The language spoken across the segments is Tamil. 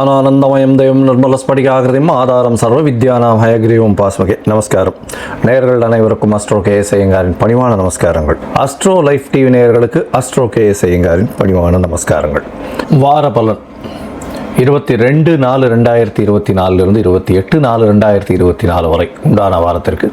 ஞானானந்தமயம் தெய்வம் நிர்மலஸ்படிகாகிருதியும் ஆதாரம் சர்வ வித்யானாம் ஹயக்ரீவம் பாஸ்மகே. நமஸ்காரம். நேயர்கள் அனைவருக்கும் அஸ்ட்ரோ கே எஸ் ஐயங்காரின் பணிவான நமஸ்காரங்கள். அஸ்ட்ரோ லைஃப் டிவி நேயர்களுக்கு அஸ்ட்ரோ கே எஸ் ஐயங்காரின் பணிவான நமஸ்காரங்கள். வார பலன். இருபத்தி ரெண்டு நாலு ரெண்டாயிரத்தி இருபத்தி நாலுலேருந்து இருபத்தி எட்டு நாலு ரெண்டாயிரத்தி இருபத்தி நாலு வரை உண்டான வாரத்திற்கு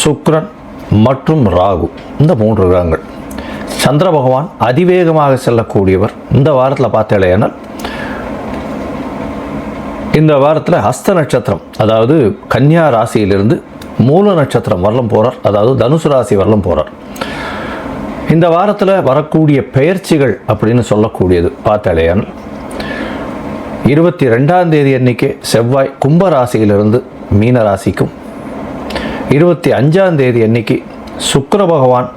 சுக்ரன் மற்றும் ராகு இந்த மூன்று கிரகங்கள். சந்திர பகவான் அதிவேகமாக செல்லக்கூடியவர். இந்த வாரத்தில் பார்த்தேனால் இந்த வாரத்தில் ஹஸ்த நட்சத்திரம் அதாவது கன்னியா ராசியிலிருந்து மூல நட்சத்திரம் வரலும் போகிறார் அதாவது தனுசு ராசி வரலும் போகிறார் இந்த வாரத்தில் வரக்கூடிய பெயர்ச்சிகள் அப்படின்னு சொல்லக்கூடியது பார்த்தாலேயானால் இருபத்தி ரெண்டாம் தேதி அன்னைக்கு செவ்வாய் கும்ப ராசியிலிருந்து மீன ராசிக்கும் இருபத்தி அஞ்சாம் தேதி அன்னைக்கு சுக்கர பகவான்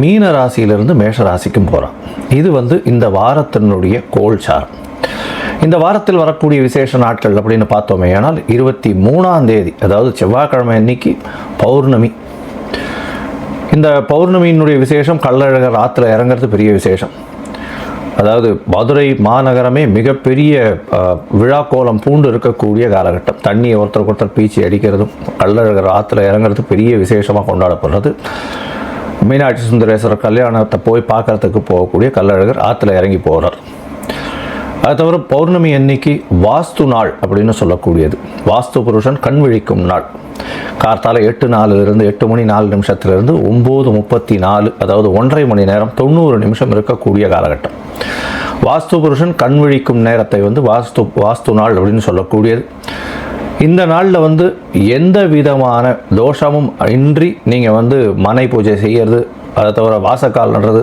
மீன ராசியிலிருந்து மேஷ ராசிக்கும் போகிறான் இது வந்து இந்த வாரத்தினுடைய கோல்சாரம் இந்த வாரத்தில் வரக்கூடிய விசேஷ நாட்கள் அப்படின்னு பார்த்தோமே ஆனால் இருபத்தி மூணாம் தேதி அதாவது செவ்வாய்க்கிழமை அன்னைக்கு பௌர்ணமி. இந்த பௌர்ணமியினுடைய விசேஷம் கள்ளழகர் ஆற்றுல இறங்குறது பெரிய விசேஷம். அதாவது மதுரை மாநகரமே மிகப்பெரிய விழா விழாக்கோலம் பூண்டு இருக்கக்கூடிய காலகட்டம். தண்ணியை ஒருத்தருக்கு ஒருத்தர் பீச்சி அடிக்கிறதும் கள்ளழகர் ஆற்றுல இறங்குறது பெரிய விசேஷமாக கொண்டாடப்படுறது. மீனாட்சி சுந்தரேஸ்வரர் கல்யாணத்தை போய் பார்க்கறதுக்கு போகக்கூடிய கள்ளழகர் ஆற்றுல இறங்கி போகிறார் அது தவிர பௌர்ணமி அன்னைக்கு வாஸ்து நாள் அப்படின்னு சொல்லக்கூடியது. வாஸ்து புருஷன் கண் விழிக்கும் நாள். கார்த்தால எட்டு நாலுலேருந்து எட்டு மணி நாலு நிமிஷத்துலேருந்து ஒம்பது முப்பத்தி நாலு அதாவது ஒன்றரை மணி நேரம் தொண்ணூறு நிமிஷம் இருக்கக்கூடிய காலகட்டம். வாஸ்து புருஷன் கண் விழிக்கும் நேரத்தை வந்து வாஸ்து வாஸ்து நாள் அப்படின்னு சொல்லக்கூடியது. இந்த நாளில் வந்து எந்த விதமான தோஷமும் இன்றி நீங்கள் வந்து மனை பூஜை செய்கிறது அதை தவிர வாசக்கால் நடுறது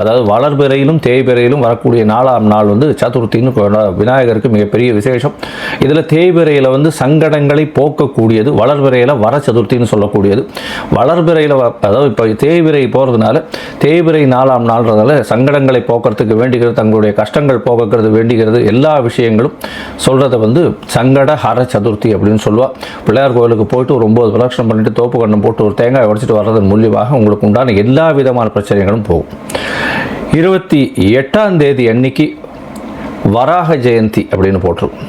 அதாவது வளர்பிறையிலும் தேய்பிறையிலும் வரக்கூடிய நாலாம் நாள் வந்து சதுர்த்தின்னு விநாயகருக்கு மிகப்பெரிய விசேஷம். இதில் தேய்பிறையில் வந்து சங்கடங்களை போக்கக்கூடியது வளர்பிறையில் வர சதுர்த்தின்னு சொல்லக்கூடியது. வளர்பிறையில் வ- அதாவது இப்போ தேய்பிறை போகிறதுனால தேய்பிறை நாலாம் நாள்ன்றதால சங்கடங்களை போக்குறதுக்கு வேண்டிக்கிறது தங்களுடைய கஷ்டங்கள் போக்குறது வேண்டிக்கிறது எல்லா விஷயங்களும் சொல்கிறத வந்து சங்கட ஹர சதுர்த்தி அப்படின்னு சொல்லுவா. பிள்ளையார் கோயிலுக்கு போயிட்டு ஒரு ஒம்பது பிரதட்சணம் பண்ணிட்டு தோப்பு கண்ணம் போட்டு ஒரு தேங்காய் உடைச்சிட்டு வர்றதன் மூலியமாக உங்களுக்கு உண்டான எல்லா விதமான பிரச்சனைகளும் போகும். இருபத்தி எட்டாம் தேதி அன்னைக்கு வராக ஜெயந்தி அப்படின்னு போட்டிருக்கோம்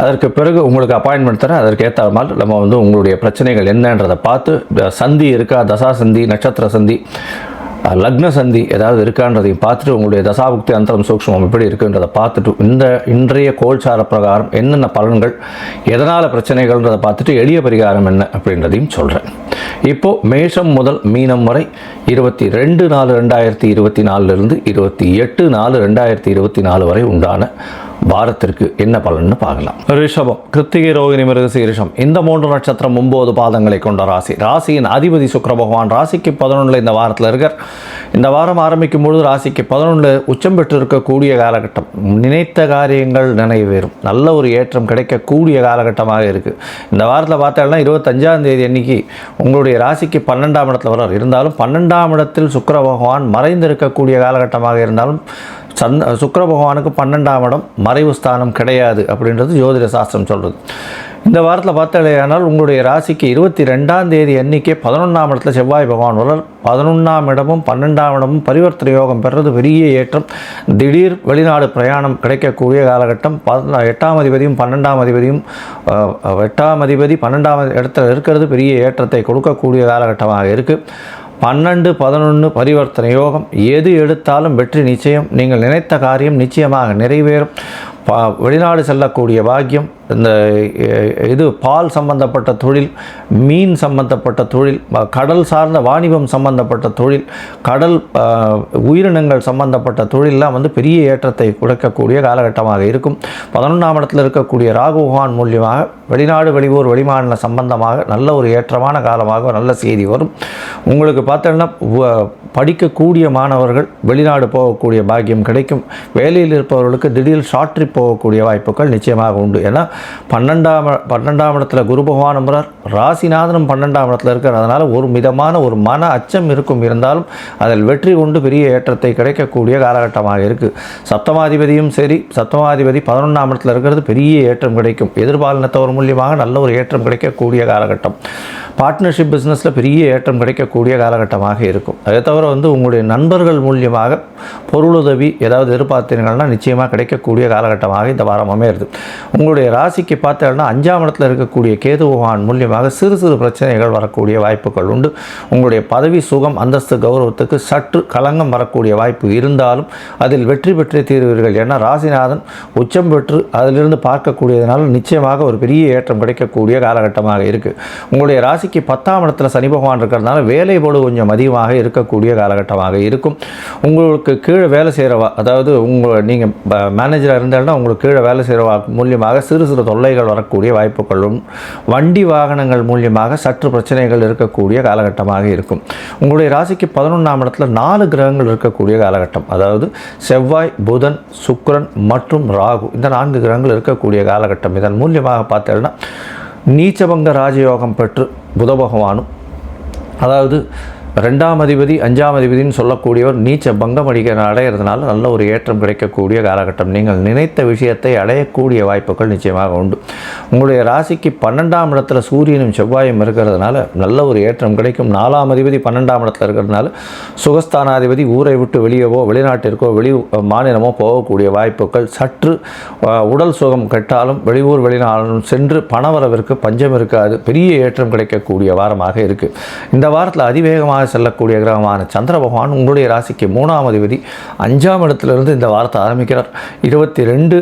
அதற்கு பிறகு உங்களுக்கு அப்பாயின்மெண்ட் தரேன். அதற்கு ஏற்ற மாதிரி நம்ம வந்து உங்களுடைய பிரச்சனைகள் என்னன்றதை பார்த்து சந்தி இருக்கா தசா சந்தி நட்சத்திர சந்தி லக்ன சந்தி ஏதாவது இருக்கான்றதையும் பார்த்துட்டு உங்களுடைய தசாபுக்தி அந்தரம் சூக்ஷ்மம் எப்படி இருக்குன்றதை பார்த்துட்டு இந்த இன்றைய கோல்சார பிரகாரம் என்னென்ன பலன்கள் எதனால் பிரச்சனைகள்ன்றதை பார்த்துட்டு எளிய பரிகாரம் என்ன அப்படின்றதையும் சொல்கிறேன் இப்போது மேஷம் முதல் மீனம் வரை இருபத்தி ரெண்டு நாலு ரெண்டாயிரத்தி இருபத்தி நாலுலேருந்து இருபத்தி எட்டு நாலு ரெண்டாயிரத்தி இருபத்தி நாலு வரை உண்டான வாரத்திற்கு என்ன பலன்னு பார்க்கலாம். ரிஷபம் கிருத்திகை ரோகிணி மிருகசி ரிஷம். இந்த மூன்று நட்சத்திரம் ஒன்பது பாதங்களை கொண்ட ராசி. ராசியின் அதிபதி சுக்கர பகவான் ராசிக்கு பதினொன்றில் இந்த வாரத்தில் இருக்கிற இந்த வாரம் ஆரம்பிக்கும் பொழுது ராசிக்கு பதினொன்று உச்சம் பெற்று இருக்கக்கூடிய காலகட்டம். நினைத்த காரியங்கள் நினைவேறும். நல்ல ஒரு ஏற்றம் கிடைக்கக்கூடிய காலகட்டமாக இருக்குது இந்த வாரத்தில் பார்த்தோம்னா இருபத்தஞ்சாம் தேதி அன்னைக்கு உங்களுடைய ராசிக்கு பன்னெண்டாம் இடத்துல வரார் இருந்தாலும் பன்னெண்டாம் இடத்தில் சுக்கர பகவான் மறைந்திருக்கக்கூடிய காலகட்டமாக இருந்தாலும் சந்த சுக்கர பகவானுக்கு பன்னெண்டாம் இடம் மறைவு ஸ்தானம் கிடையாது அப்படின்றது ஜோதிட சாஸ்திரம் சொல்கிறது இந்த வாரத்தில் பார்த்தாலேயானால் உங்களுடைய ராசிக்கு இருபத்தி ரெண்டாம் தேதி எண்ணிக்கை பதினொன்றாம் இடத்துல செவ்வாய் பகவான் வரார் பதினொன்றாம் இடமும் பன்னெண்டாம் இடமும் பரிவர்த்தனை யோகம் பெறுறது பெரிய ஏற்றம். திடீர் வெளிநாடு பிரயாணம் கிடைக்கக்கூடிய காலகட்டம். பதினா எட்டாம் அதிபதியும் பன்னெண்டாம் அதிபதியும் எட்டாம் அதிபதி பன்னெண்டாம் இடத்துல இருக்கிறது பெரிய ஏற்றத்தை கொடுக்கக்கூடிய காலகட்டமாக இருக்குது பன்னெண்டு பதினொன்று பரிவர்த்தனை யோகம் எது எடுத்தாலும் வெற்றி நிச்சயம். நீங்கள் நினைத்த காரியம் நிச்சயமாக நிறைவேறும். பா வெளிநாடு செல்லக்கூடிய பாக்கியம் இந்த இது பால் சம்பந்தப்பட்ட தொழில் மீன் சம்பந்தப்பட்ட தொழில் கடல் சார்ந்த வாணிபம் சம்பந்தப்பட்ட தொழில் கடல் உயிரினங்கள் சம்பந்தப்பட்ட தொழிலெலாம் வந்து பெரிய ஏற்றத்தை கொடுக்கக்கூடிய காலகட்டமாக இருக்கும். பதினொன்றாம் இடத்தில் இருக்கக்கூடிய ராகுகான் மூலியமாக வெளிநாடு வெளியூர் வெளிமாநில சம்பந்தமாக நல்ல ஒரு ஏற்றமான காலமாக நல்ல செய்தி வரும். உங்களுக்கு பார்த்தோன்னா படிக்கக்கூடிய மாணவர்கள் வெளிநாடு போகக்கூடிய பாக்கியம் கிடைக்கும். வேலையில் இருப்பவர்களுக்கு திடீர் ஷார்ட் ட்ரிப் போகக்கூடிய வாய்ப்புகள் நிச்சயமாக உண்டு. ஏன்னா பன்னெண்டாம் பன்னெண்டாம் இடத்துல குரு பகவான் ராசிநாதனும் பன்னெண்டாம் இடத்துல இருக்கிறார் அதனால் ஒரு மிதமான ஒரு மன அச்சம் இருக்கும். இருந்தாலும் அதில் வெற்றி கொண்டு பெரிய ஏற்றத்தை கிடைக்கக்கூடிய காலகட்டமாக இருக்குது சப்தமாதிபதியும் சரி சப்தமாதிபதி பதினொன்றாம் இடத்துல இருக்கிறது பெரிய ஏற்றம் கிடைக்கும். எதிர்பாலினத்தவர் மூலியமாக நல்ல ஒரு ஏற்றம் கிடைக்கக்கூடிய காலகட்டம். பார்ட்னர்ஷிப் பிஸ்னஸில் பெரிய ஏற்றம் கிடைக்கக்கூடிய காலகட்டமாக இருக்கும். அதை தவிர வந்து உங்களுடைய நண்பர்கள் மூலியமாக பொருளுதவி ஏதாவது எதிர்பார்த்தீர்கள்னா நிச்சயமாக கிடைக்கக்கூடிய காலகட்டம் காலகட்டமாக இந்த வாரம் அமையிறது. உங்களுடைய ராசிக்கு பார்த்தோம்னா அஞ்சாம் இடத்துல இருக்கக்கூடிய கேது பகவான் மூலியமாக சிறு சிறு பிரச்சனைகள் வரக்கூடிய வாய்ப்புகள் உண்டு. உங்களுடைய பதவி சுகம் அந்தஸ்து கௌரவத்துக்கு சற்று கலங்கம் வரக்கூடிய வாய்ப்பு இருந்தாலும் அதில் வெற்றி பெற்றே தீர்வீர்கள். ஏன்னா ராசிநாதன் உச்சம் பெற்று அதிலிருந்து பார்க்கக்கூடியதனால் நிச்சயமாக ஒரு பெரிய ஏற்றம் கிடைக்கக்கூடிய காலகட்டமாக இருக்குது உங்களுடைய ராசிக்கு பத்தாம் இடத்துல சனி பகவான் இருக்கிறதுனால வேலை போடு கொஞ்சம் அதிகமாக இருக்கக்கூடிய காலகட்டமாக இருக்கும். உங்களுக்கு கீழே வேலை செய்கிறவா அதாவது உங்கள் நீங்கள் மேனேஜராக இருந்தாலும் உங்களுக்கு கீழே வேலை செய்கிற மூலியமாக சிறு சிறு தொல்லைகள் வரக்கூடிய வாய்ப்புகளும் வண்டி வாகனங்கள் மூலியமாக சற்று பிரச்சனைகள் இருக்கக்கூடிய காலகட்டமாக இருக்கும். உங்களுடைய ராசிக்கு பதினொன்றாம் இடத்துல நாலு கிரகங்கள் இருக்கக்கூடிய காலகட்டம். அதாவது செவ்வாய் புதன் சுக்கரன் மற்றும் ராகு. இந்த நான்கு கிரகங்கள் இருக்கக்கூடிய காலகட்டம். இதன் மூலியமாக பார்த்தீங்கன்னா நீச்சபங்க ராஜயோகம் பெற்று புத பகவானும் அதாவது ரெண்டாம் அதிபதி அஞ்சாம் அதிபதினு சொல்லக்கூடியவர் நீச்ச பங்கம் அடிக்கிற அடையிறதுனால நல்ல ஒரு ஏற்றம் கிடைக்கக்கூடிய காலகட்டம். நீங்கள் நினைத்த விஷயத்தை அடையக்கூடிய வாய்ப்புகள் நிச்சயமாக உண்டு. உங்களுடைய ராசிக்கு பன்னெண்டாம் இடத்துல சூரியனும் செவ்வாயும் இருக்கிறதுனால நல்ல ஒரு ஏற்றம் கிடைக்கும். நாலாம் அதிபதி பன்னெண்டாம் இடத்துல இருக்கிறதுனால சுகஸ்தானாதிபதி ஊரை விட்டு வெளியவோ வெளிநாட்டிற்கோ வெளி மாநிலமோ போகக்கூடிய வாய்ப்புகள். சற்று உடல் சுகம் கெட்டாலும் வெளியூர் வெளிநாடும் சென்று பணவரவிற்கு பஞ்சம் இருக்காது. பெரிய ஏற்றம் கிடைக்கக்கூடிய வாரமாக இருக்குது இந்த வாரத்தில் அதிவேகமாக செல்லக்கூடிய கிரகமான சந்திர பகவான் உங்களுடைய ராசிக்கு மூணாம் அதிபதி அஞ்சாம் இடத்துலேருந்து இந்த வாரத்தை ஆரம்பிக்கிறார். இருபத்தி ரெண்டு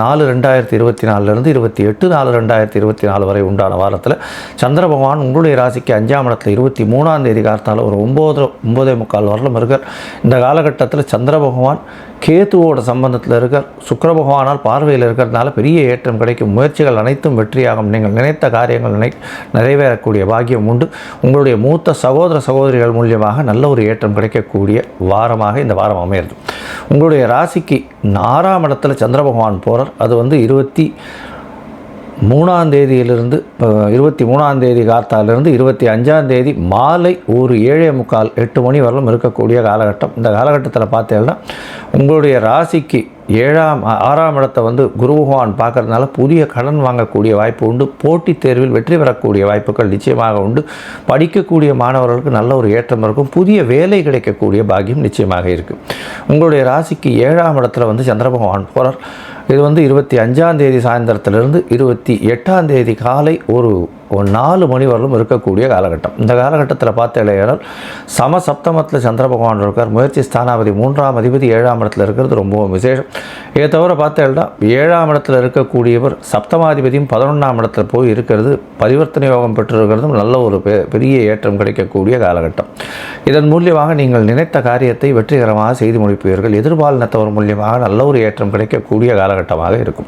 நாலு ரெண்டாயிரத்தி இருபத்தி நாலுலேருந்து இருபத்தி எட்டு நாலு ரெண்டாயிரத்தி இருபத்தி நாலு வரை உண்டான வாரத்தில் சந்திர பகவான் உங்களுடைய ராசிக்கு அஞ்சாம் இடத்துல இருபத்தி மூணாம் தேதி காலத்தால் ஒரு ஒம்பது ஒம்பதே முக்கால் வரலும் இருக்கார். இந்த காலகட்டத்தில் சந்திர பகவான் கேத்துவோட சம்பந்தத்தில் இருக்கார். சுக்கர பகவானால் பார்வையில் இருக்கிறதுனால பெரிய ஏற்றம் கிடைக்கும். முயற்சிகள் அனைத்தும் வெற்றியாகும். நீங்கள் நினைத்த காரியங்கள் நினை நிறைவேறக்கூடிய பாக்கியம் உண்டு. உங்களுடைய மூத்த சகோதர சகோதரி சகோதரிகள் மூலியமாக நல்ல ஒரு ஏற்றம் கிடைக்கக்கூடிய வாரமாக இந்த வாரம் அமையிறது. உங்களுடைய ராசிக்கு ஆறாம் இடத்துல சந்திர பகவான் போகிறார் அது வந்து இருபத்தி மூணாம் தேதியிலிருந்து இருபத்தி மூணாம் தேதி காத்தாலிருந்து இருபத்தி அஞ்சாம் தேதி மாலை ஒரு ஏழே முக்கால் எட்டு மணி வரலும் இருக்கக்கூடிய காலகட்டம். இந்த காலகட்டத்தில் பார்த்தீங்கன்னா உங்களுடைய ராசிக்கு ஏழாம் ஆறாம் இடத்தை வந்து குரு பகவான் பார்க்கறதுனால புதிய கடன் வாங்கக்கூடிய வாய்ப்பு உண்டு. போட்டித் தேர்வில் வெற்றி பெறக்கூடிய வாய்ப்புகள் நிச்சயமாக உண்டு. படிக்கக்கூடிய மாணவர்களுக்கு நல்ல ஒரு ஏற்றம் இருக்கும். புதிய வேலை கிடைக்கக்கூடிய பாக்கியம் நிச்சயமாக இருக்குது உங்களுடைய ராசிக்கு ஏழாம் இடத்துல வந்து சந்திர பகவான் போகிறார் இது வந்து இருபத்தி அஞ்சாம் தேதி சாயந்தரத்திலிருந்து இருபத்தி எட்டாம் தேதி காலை ஒரு ஒரு நாலு மணி வரலும் இருக்கக்கூடிய காலகட்டம். இந்த காலகட்டத்தில் பார்த்தீங்கன்னா சம சப்தமத்தில் சந்திர பகவான் இருக்கார். முயற்சி ஸ்தானாபதி மூன்றாம் அதிபதி ஏழாம் இடத்துல இருக்கிறது ரொம்பவும் விசேஷம். இதை தவிர பார்த்தீங்கன்னா ஏழாம் இடத்துல இருக்கக்கூடியவர் சப்தமாதிபதியும் பதினொன்றாம் இடத்துல போய் இருக்கிறது பரிவர்த்தனை யோகம் பெற்றிருக்கிறதும் நல்ல ஒரு பெ- பெரிய ஏற்றம் கிடைக்கக்கூடிய காலகட்டம். இதன் மூலியமாக நீங்கள் நினைத்த காரியத்தை வெற்றிகரமாக செய்து முடிப்பீர்கள். எதிர்பாலினத்தவர் மூலியமாக நல்ல ஒரு ஏற்றம் கிடைக்கக்கூடிய காலகட்டமாக இருக்கும்.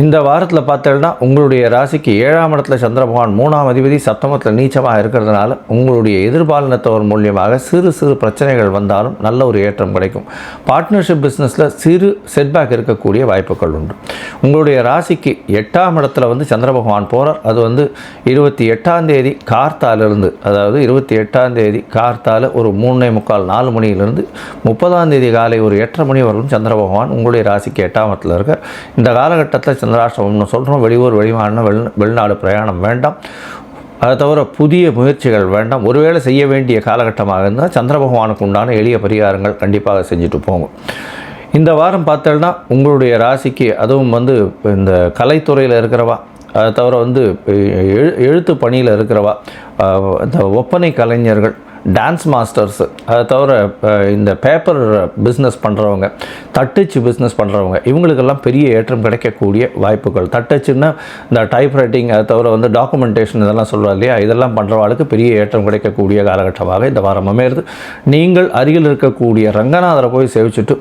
இந்த வாரத்தில் பார்த்தோன்னா உங்களுடைய ராசிக்கு ஏழாம் இடத்துல சந்திர பகவான் மூணாம் அதிபதி சப்தமத்தில் நீச்சமாக இருக்கிறதுனால உங்களுடைய எதிர்பாலினத்தவர் மூலியமாக சிறு சிறு பிரச்சனைகள் வந்தாலும் நல்ல ஒரு ஏற்றம் கிடைக்கும். பார்ட்னர்ஷிப் பிஸ்னஸில் சிறு செட்பேக் இருக்கக்கூடிய வாய்ப்புகள் உண்டு. உங்களுடைய ராசிக்கு எட்டாம் இடத்துல வந்து சந்திர பகவான் போகிறார் அது வந்து இருபத்தி எட்டாம் தேதி கார்த்தாலிருந்து அதாவது இருபத்தி எட்டாம் தேதி கார்த்தால ஒரு மூணே முக்கால் நாலு மணியிலிருந்து முப்பதாம் தேதி காலை ஒரு எட்டரை மணி வரலும் சந்திர பகவான் உங்களுடைய ராசிக்கு எட்டாம் இடத்துல இருக்கார். இந்த காலகட்டத்தில் சந்திராஷ்டமம்னு சொல்கிறோம் வெளியூர் வெளிமாநிலம் வெளி வெளிநாடு பிரயாணம் வேண்டாம். அதை தவிர புதிய முயற்சிகள் வேண்டாம். ஒருவேளை செய்ய வேண்டிய காலகட்டமாக இருந்தால் சந்திர பகவானுக்கு உண்டான எளிய பரிகாரங்கள் கண்டிப்பாக செஞ்சுட்டு போங்க. இந்த வாரம் பார்த்தோம்னா உங்களுடைய ராசிக்கு அதுவும் வந்து இந்த கலைத்துறையில் இருக்கிறவா அதை தவிர வந்து எழு எழுத்து பணியில் இருக்கிறவா இந்த ஒப்பனை கலைஞர்கள் டான்ஸ் மாஸ்டர்ஸு அதை தவிர இந்த பேப்பர் பிஸ்னஸ் பண்ணுறவங்க தட்டச்சு பிஸ்னஸ் பண்ணுறவங்க இவங்களுக்கெல்லாம் பெரிய ஏற்றம் கிடைக்கக்கூடிய வாய்ப்புகள். தட்டச்சுன்னா இந்த டைப் ரைட்டிங் அதை தவிர வந்து டாக்குமெண்டேஷன் இதெல்லாம் சொல்கிறோம் இல்லையா? இதெல்லாம் பண்ணுறவாளுக்கு பெரிய ஏற்றம் கிடைக்கக்கூடிய காலகட்டமாக இந்த வாரம் அமையிறது. நீங்கள் அருகில் இருக்கக்கூடிய ரங்கநாதரை போய் சேவிச்சுட்டு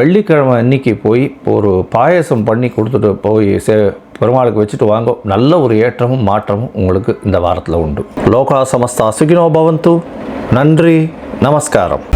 வெள்ளிக்கிழமை அன்னைக்கு போய் ஒரு பாயசம் பண்ணி கொடுத்துட்டு போய் சே பெருமாளுக்கு வச்சுட்டு வாங்க. நல்ல ஒரு ஏற்றமும் மாற்றமும் உங்களுக்கு இந்த வாரத்தில் உண்டு. லோகா சமஸ்தா சுகினோ பவந்து. நன்றி நமஸ்காரம்.